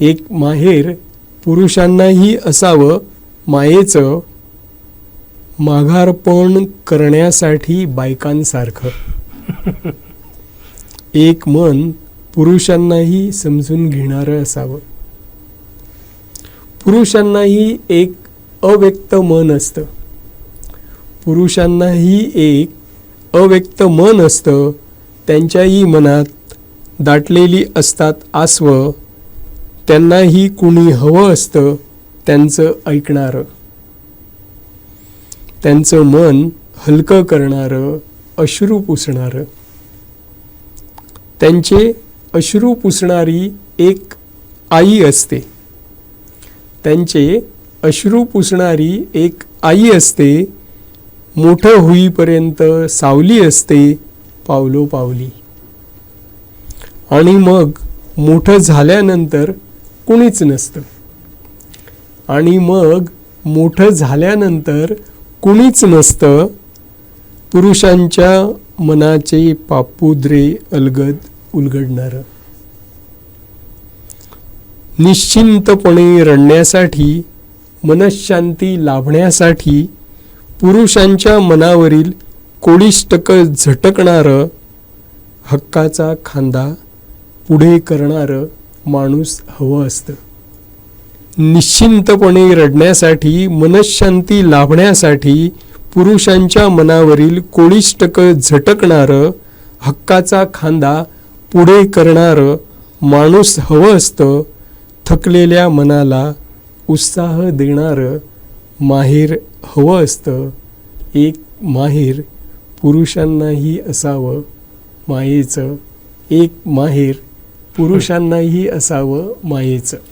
एक माहेर पुरुषांनाही असावं मायेचं माघारपण करण्यासाठी बायकांसारखं. एक मन पुरुषांनाही समजून घेणारं असावं. पुरुषांनाही एक अव्यक्त मन असतं. पुरुषांनाही एक अव्यक्त मन असतं. त्यांच्याही मनात दाटलेली असतात आसव. त्यांनाही कुणी हवं असतं त्यांचं ऐकणारं. त्यांचं मन हलकं करणारं अश्रू पुसणारं. त्यांचे अश्रू पुसणारी एक आई असते. त्यांचे अश्रू पुसणारी एक आई असते. मोठं होईपर्यंत सावली असते पावलो पावली आणि मग मोठं झाल्यानंतर कुणीच नसतं. आणि मग मोठं झाल्यानंतर कुणीच नसतं. पुरुषांच्या मनाचे पापुद्रे अलगद उलगडणारं. निश्चिंतपणे रडण्यासाठी मनशांती लाभण्यासाठी पुरुषांच्या मनावरील कोडिष्टक झटकणारं हक्काचा खांदा पुढे करणारं माणूस हवं असतं. निश्चिंतपणे रडण्यासाठी मनशांती लाभण्यासाठी पुरुषांच्या मनावरील कोडिष्टक झटकणारं हक्काचा खांदा पुढे करणारं माणूस हवं असतं थकलेल्या मनाला उत्साह देणारं माहेर हवं असतं. एक माहेर पुरुषांनाही असावं मायेचं एक माहेर पुरुषांनाही असावं मायेचं.